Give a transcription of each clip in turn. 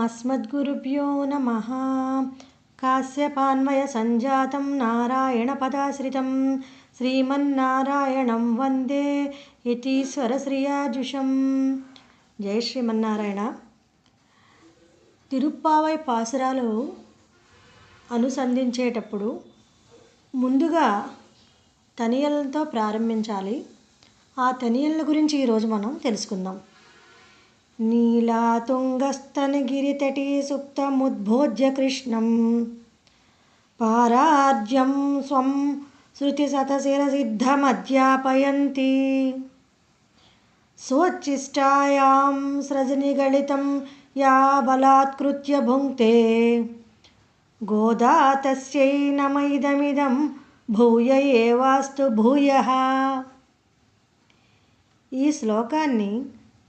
अस्मद्गुरुभ्यो नमः कास्यपान्वयसञ्जातं नारायणपदाश्रितं శ్రీమన్నారాయణం వందే యతీశ్వరశ్రియాజుషం జయ శ్రీమన్నారాయణ తిరుప్పావై పాసురాలు అనుసంధించేటప్పుడు ముందుగా తనియలతో ప్రారంభించాలి ఆ తనియల గురించి ఈరోజు మనం తెలుసుకుందాం नीलातुङ्गस्तनगिरितटी सुप्तमुद्भोज्य कृष्णं पारार्ज्यं स्वं श्रुतिशतशिरसिद्धमध्यापयन्ती स्वोच्छिष्टायां सृजनिगलितं या बलात्कृत्य भुङ्क्ते गोदा तस्यै नमैदमिदं భూయ ఏవాస్తు భూయ ఈ శ్లోకాన్ని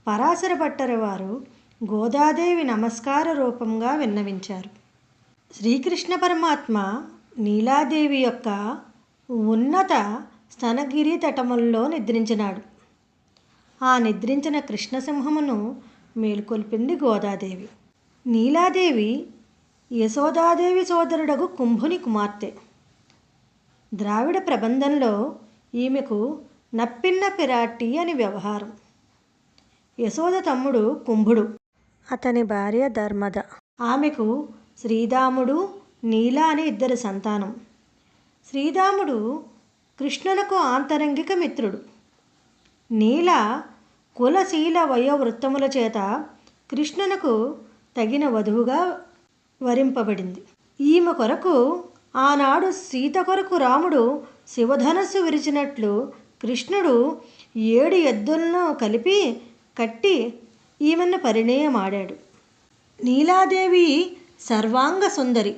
పరాశర భట్టర వారు గోదాదేవి నమస్కార రూపంగా విన్నవించారు. శ్రీకృష్ణ పరమాత్మ నీలాదేవి యొక్క ఉన్నత స్తనగిరి తటముల్లో నిద్రించినాడు. ఆ నిద్రించిన కృష్ణసింహమును మేలుకొల్పింది గోదాదేవి. నీలాదేవి యశోదాదేవి సోదరుడగు కుంభుని కుమార్తె. ద్రావిడ ప్రబంధంలో ఈమెకు నప్పిన్న పిరాటి అని వ్యవహారం. యశోద తమ్ముడు కుంభుడు. అతని భార్య ధర్మద. ఆమెకు శ్రీదాముడు నీల అనే ఇద్దరు సంతానం. శ్రీదాముడు కృష్ణులకు ఆంతరంగిక మిత్రుడు. నీల కులశీల వయోవృత్తముల చేత కృష్ణునకు తగిన వధువుగా వరింపబడింది. ఈమె కొరకు ఆనాడు సీత కొరకు రాముడు శివధనస్సు విరిచినట్లు కృష్ణుడు ఏడు ఎద్దులను కలిపి కట్టి ఈమెను పరిణయమాడాడు. నీలాదేవి సర్వాంగ సుందరి.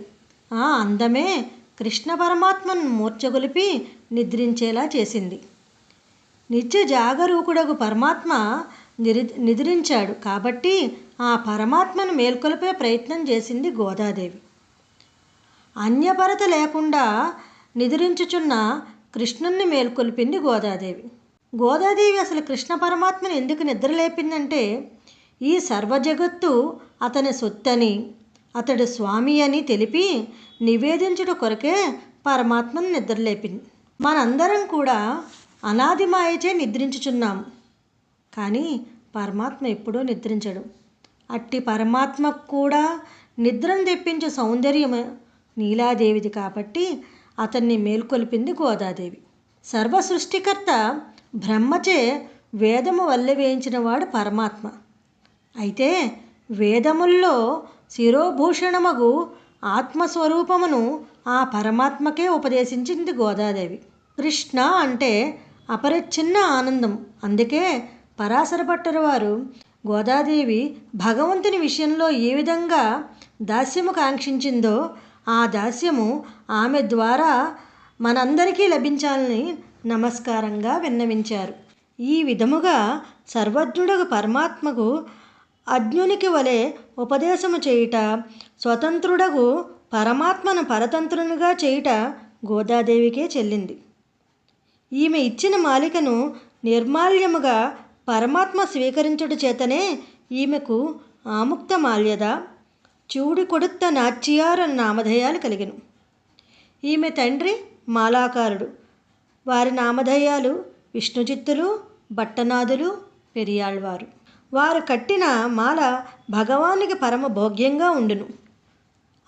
ఆ అందమే కృష్ణ పరమాత్మను మూర్చగొలిపి నిద్రించేలా చేసింది. నిత్య జాగరూకుడగు పరమాత్మ నిరి నిద్రించాడు కాబట్టి ఆ పరమాత్మను మేల్కొల్పే ప్రయత్నం చేసింది గోదాదేవి. అన్యపరత లేకుండా నిద్రించుచున్న కృష్ణుణ్ణి మేల్కొల్పింది గోదాదేవి. గోదాదేవి అసలు కృష్ణ పరమాత్మను ఎందుకు నిద్రలేపిందంటే ఈ సర్వజగత్తు అతని సొత్తని అతడు స్వామి అని తెలిపి నివేదించుట కొరకే పరమాత్మను నిద్రలేపింది మనందరం కూడా అనాది మాయచే నిద్రించుచున్నాం. కానీ పరమాత్మ ఎప్పుడూ నిద్రించడు. అట్టి పరమాత్మకు కూడా నిద్రను తెప్పించే సౌందర్యం నీలాదేవిది కాబట్టి అతన్ని మేల్కొల్పింది గోదాదేవి. సర్వ సృష్టికర్త బ్రహ్మచే వేదము వల్లవేయించినవాడు పరమాత్మ. అయితే వేదముల్లో శిరోభూషణమగు ఆత్మస్వరూపమును ఆ పరమాత్మకే ఉపదేశించింది గోదాదేవి. కృష్ణ అంటే అపరిచ్ఛిన్న ఆనందం. అందుకే పరాశరపట్టరు వారు గోదాదేవి భగవంతుని విషయంలో ఏ విధంగా దాస్యము కాంక్షించిందో ఆ దాస్యము ఆమె ద్వారా మనందరికీ లభించాలని నమస్కారంగా విన్నవించారు. ఈ విధముగా సర్వజ్ఞుడగు పరమాత్మకు అజ్ఞునికి వలె ఉపదేశము చేయుట స్వతంత్రుడగు పరమాత్మను పరతంత్రునిగా చేయుట గోదాదేవికే చెల్లింది. ఈమె ఇచ్చిన మాలికను నిర్మాల్యముగా పరమాత్మ స్వీకరించుట చేతనే ఈమెకు ఆముక్త మాల్యద చూడి కొడుత్త నాచ్యార నామధేయాలు కలిగను. ఈమె తండ్రి మాలాకారుడు. వారి నామధేయాలు విష్ణుజిత్తులు భట్టనాథులు పెరియాళ్వారు. వారు కట్టిన మాల భగవానికి పరమ భోగ్యంగా ఉండును.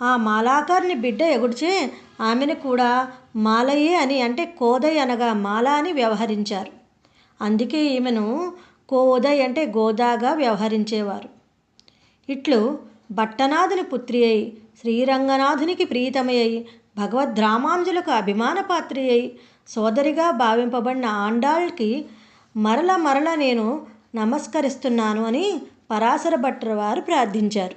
ఆ మాలాకారుని బిడ్డ ఎగుడిచే ఆమెను కూడా మాలయే అని అంటే కోదయ్ అనగా మాల అని వ్యవహరించారు. అందుకే ఈమెను కోదయ్ అంటే గోదాగా వ్యవహరించేవారు. ఇట్లు భట్టనాథుని పుత్రి అయి శ్రీరంగనాథునికి ప్రీతమయ్యి భగవద్రామాంజులకు అభిమానపాత్రి అయి సోదరిగా భావింపబడిన ఆండాళ్ళకి మరల మరల నేను నమస్కరిస్తున్నాను అని పరాశర భట్టర్ వారు ప్రార్థించారు.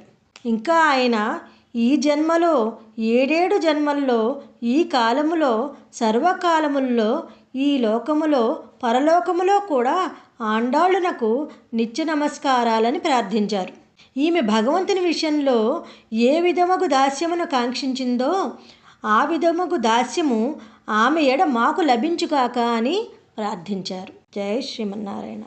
ఇంకా ఆయన ఈ జన్మలో ఏడేడు జన్మల్లో ఈ కాలములో సర్వకాలముల్లో ఈ లోకములో పరలోకములో కూడా ఆండాళ్ళునకు నిత్య నమస్కారాలని ప్రార్థించారు. ఈమె భగవంతుని విషయంలో ఏ విధముగు దాస్యమును కాంక్షించిందో ఆ విధముగు దాస్యము ఆమె ఎడ మాకు లభించుగాక అని ప్రార్థించారు. జై శ్రీమన్నారాయణ.